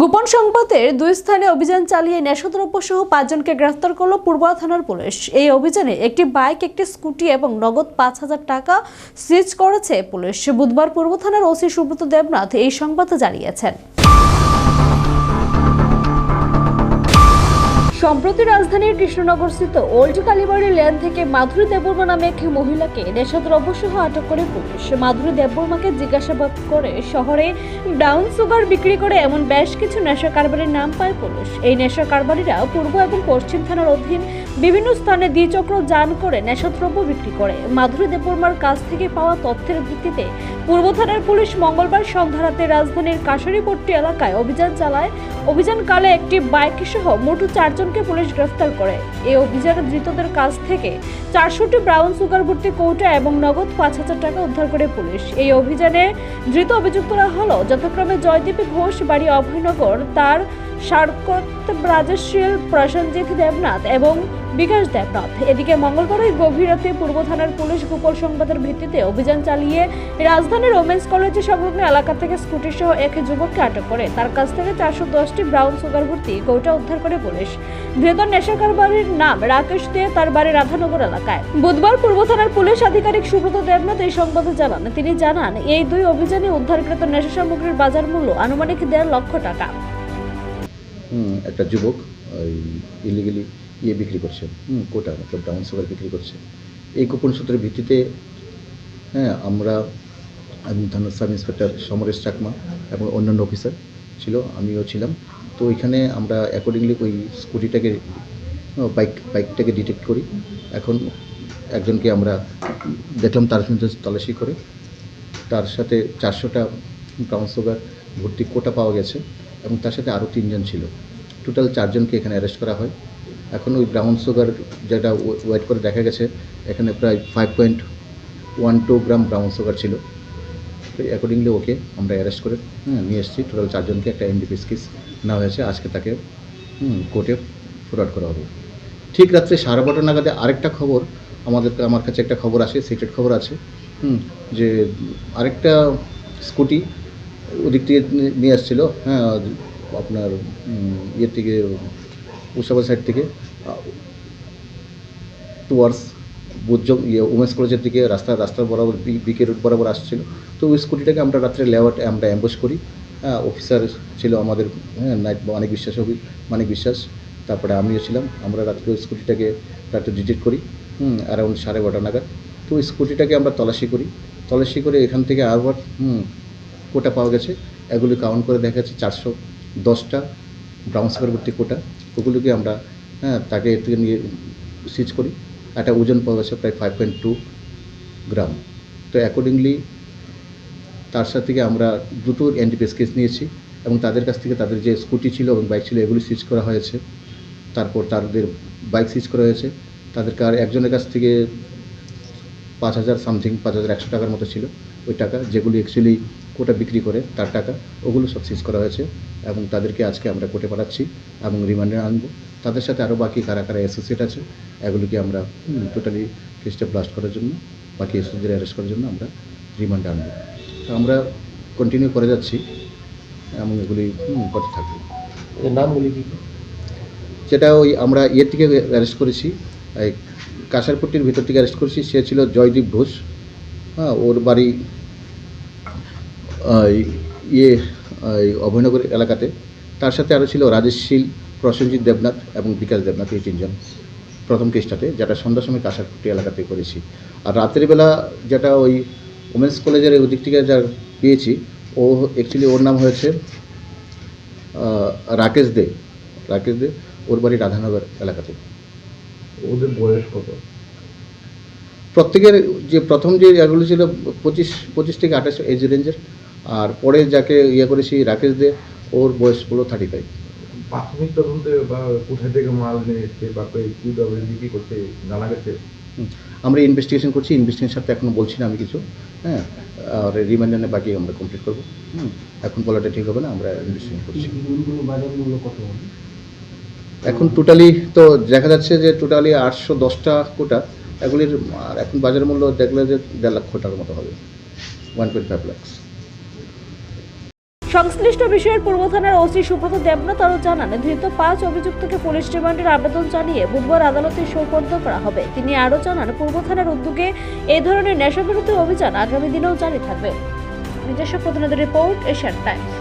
গোপন সংবাদের দুই স্থানে অভিযান চালিয়ে নেশাদ্রব্য সহ পাঁচজনকে গ্রেফতার করল পূর্বা থানার পুলিশ। এই অভিযানে একটি বাইক, একটি স্কুটি এবং নগদ পাঁচ হাজার টাকা সিজ করেছে পুলিশ। বুধবার পূর্ব থানার ওসি সুব্রত দেবনাথ এই সংবাদ জানিয়েছেন। সম্প্রতি রাজধানীর কৃষ্ণনগরস্থিত ওল্ড কালীবাড়ি লেন থেকে মাধুরী দেববর্মা নামে এক মহিলাকে নেশাদ্রব্য সহ আটক করে পুলিশ। মাধুরী দেববর্মাকে জিজ্ঞাসাবাদ করে শহরে ব্রাউন সুগার বিক্রি করে এমন বেশ কিছু নেশা কারবারির নাম পায় পুলিশ। এই নেশা কারবারিরা পূর্ব এবং পশ্চিম থানার অধীন বিভিন্ন স্থানে দ্বিচক্র যান করে নেশাদ্রব্য বিক্রি করে। মাধুরী দেববর্মার কাছ থেকে পাওয়া তথ্যের ভিত্তিতে পূর্ব থানার পুলিশ মঙ্গলবার সন্ধ্যা রাতে রাজধানীর কাশারিপট্টি এলাকায় অভিযান চালায়। অভিযানকালে একটি বাইক সহ মোট চারজনকে পুলিশ গ্রেফতার করে। এই অভিযানে ধৃতদের কাছ থেকে চারশোটি ব্রাউন সুগার ভর্তি কৌটা এবং নগদ পাঁচ হাজার টাকা উদ্ধার করে পুলিশ। এই অভিযানে ধৃত অভিযুক্তরা হল যথাক্রমে জয়দীপী ঘোষ, বাড়ি অভয়নগর, তার সারকত রাজশীল প্রসেনজিৎ দেবনাথ এবং বিকাশ দেবনাথ। এদিকে মঙ্গলবার ওই গভীর রাতে পূর্ব থানার পুলিশ গোপন সংবাদের ভিত্তিতে অভিযান চালিয়ে রাজধানীর ওমেন্স কলেজে সংলগ্ন এলাকা থেকে স্কুটি সহ এক যুবককে আটক করে। তার কাছ থেকে চারশো দশটি ব্রাউন সুগার ভর্তি কৌটা উদ্ধার করে পুলিশ। ধৃত নেশা কারবারির নাম রাকেশ দে, তার বাড়ি রাধানগর এলাকায়। বুধবার পূর্ব থানার পুলিশ আধিকারিক সুব্রত দেবনাথ এই সংবাদ জানান, তিনি জানান, এই দুই অভিযানে উদ্ধারকৃত নেশা সামগ্রীর বাজার মূল্য আনুমানিক দেড় লক্ষ টাকা। একটা যুবক, ওই ইলিগেলি ইয়ে বিক্রি করছে। কোটা মতলব ব্রাউন সুগার বিক্রি করছে। এই গোপন সূত্রের ভিত্তিতে হ্যাঁ আমরা, আমি থানার সাব ইন্সপেক্টর সমরেশ চাকমা এবং অন্যান্য অফিসার ছিল, আমিও ছিলাম। তো ওইখানে আমরা অ্যাকর্ডিংলি ওই স্কুটিটাকে বাইক বাইকটাকে ডিটেক্ট করি। এখন একজনকে আমরা দেখলাম তার তল্লাশি করে। তার সাথে চারশোটা ব্রাউন সুগার ভর্তি কোটা পাওয়া গেছে। এবং তার সাথে আরও তিনজন ছিল। টোটাল চারজনকে এখানে অ্যারেস্ট করা হয়। এখন ওই ব্রাউন সুগার যেটা ওয়েট করে দেখা গেছে এখানে প্রায় five point one two gram brown sugar ছিল। অ্যাকর্ডিংলি ওকে আমরা অ্যারেস্ট করে হ্যাঁ নিয়ে এসেছি। টোটাল চারজনকে একটা এনডিপিএস কেস নেওয়া হয়েছে। আজকে তাকে কোর্টে ফরওয়ার্ড করা হবে। ঠিক রাত্রে সাড়ে বারোটা নাগাদে আরেকটা খবর আমাদের আমার কাছে একটা খবর আসে সিক্রেট খবর আছে। হুম, যে আরেকটা স্কুটি ওদিক থেকে নিয়ে আসছিল হ্যাঁ আপনার ইয়ের থেকে উষাবা সাইড থেকে টুয়ার্স বুদ্ধ ইয়ে উমেন্স কলেজের দিকে রাস্তা, রাস্তার বরাবর বিকে রোড বরাবর আসছিল। তো ওই স্কুটিটাকে আমরা রাত্রে লেওয়াট আমরা অ্যাম্বুশ করি। হ্যাঁ অফিসার ছিল আমাদের হ্যাঁ নাইট মানিক বিশ্বাস অফি- মানিক বিশ্বাস, তারপরে আমিও ছিলাম। আমরা রাত্রে ওই স্কুটিটাকে রাত্রে ডিটেক্ট করি, হুম অ্যারাউন্ড সাড়ে বারোটা নাগাদ। তো ওই স্কুটিটাকে আমরা তলাশি করি। তলাশি করে এখান থেকে আবার, হুম কোটা পাওয়া গেছে। এগুলি কাউন্ট করে দেখা যাচ্ছে চারশো দশটা ব্রাউন সুগার ভর্তি কোটা। ওগুলোকে আমরা হ্যাঁ তাকে এর থেকে নিয়ে সিজ করি। একটা ওজন পাওয়া গেছে প্রায় ফাইভ পয়েন্ট টু গ্রাম তো অ্যাকর্ডিংলি তার সাথে থেকে আমরা দুটো এনডিপিএস কেস নিয়েছি এবং তাদের কাছ থেকে তাদের যে স্কুটি ছিল এবং বাইক ছিল, এগুলি সিজ করা হয়েছে। তারপর তাদের বাইক সিজ করা হয়েছে। তাদের কার একজনের কাছ থেকে পাঁচ হাজার সামথিং পাঁচ হাজার একশো টাকার মতো ছিল ওই টাকা, যেগুলি অ্যাকচুয়ালি কোটা বিক্রি করে তার টাকা ওগুলো সব সিজ করা হয়েছে এবং তাদেরকে আজকে আমরা কোর্টে পাঠাচ্ছি এবং রিমান্ডে আনব। তাদের সাথে আরও বাকি কারা কারা অ্যাসোসিয়েট আছে এগুলিকে আমরা টোটালি কেসটা ব্লাস্ট করার জন্য বাকি অ্যাসোসিয়েট অ্যারেস্ট করার জন্য আমরা রিমান্ডে আনব। তো আমরা কন্টিনিউ করে যাচ্ছি এবং এগুলি করতে থাকব। এর নামগুলি কি? যেটা ওই আমরা ইয়ের থেকে অ্যারেস্ট করেছি এই কাঁসারপট্টির ভিতর থেকে অ্যারেস্ট করেছি। সে ছিল জয়দীপ ঘোষ। হ্যাঁ ওর বাড়ি ইয়ে অভয়নগর এলাকাতে। তার সাথে আরও ছিল রাজেশশীল প্রসেনজিৎ দেবনাথ এবং বিকাশ দেবনাথ এই তিনজন প্রথম কেসটাতে যেটা সন্ধ্যার সময় কাঁসারপট্টি এলাকাতে করেছি। আর রাতের বেলা যেটা ওই উমেন্স কলেজের ওদিক থেকে যা পেয়েছি ও অ্যাকচুয়ালি ওর নাম হয়েছে রাকেশ দে। রাকেশ দে ওর বাড়ি রাধানগর এলাকাতে। ওদের বয়স কত? প্রত্যেকের যে প্রথম যে এগুলো ছিল পঁচিশ পঁচিশ থেকে আঠাশ এজ রেঞ্জের আর পরে যাকে ইয়ে করেছি রাকেশ দে ওর বয়স হলো থার্টি ফাইভ প্রাথমিক তদন্তে বা কোথায় থেকে মাল নিয়ে এসছে বা কই- কীভাবে বিক্রি করছে জানা গেছে? আমরা ইনভেস্টিগেশন করছি ইনভেস্টিগেশন সাথে এখনও বলছি না আমি কিছু। হ্যাঁ আর রিমান্ডানে বাকি আমরা কমপ্লিট করব। হুম এখন বলাটা ঠিক হবে না আমরা ইনভেস্টিগেশন করছি। বাজার মূল্য কত এখন টোটালি তো দেখা যাচ্ছে যে টোটালি আটশো দশটা কোটা এগুলির আর এখন বাজার মূল্য দেখলে যে দেড় লক্ষ টাকার মতো হবে। ওয়ান পয়েন্ট ফাইভ লাক্স সংশ্লিষ্ট বিষয়ের পূর্ব থানার ওসি সুব্রত দেবনাথ আরও জানান, ধৃত পাঁচ অভিযুক্তকে পুলিশ রিমান্ডের আবেদন জানিয়ে বুধবার আদালতে সোপর্দ করা হবে। তিনি আরও জানান, পূর্ব থানার উদ্যোগে এই ধরনের নেশাবিরোধী অভিযান আগামী দিনেও জারি থাকবে। নিজস্ব প্রতিনিধি রিপোর্ট এশিয়ান টাইমস।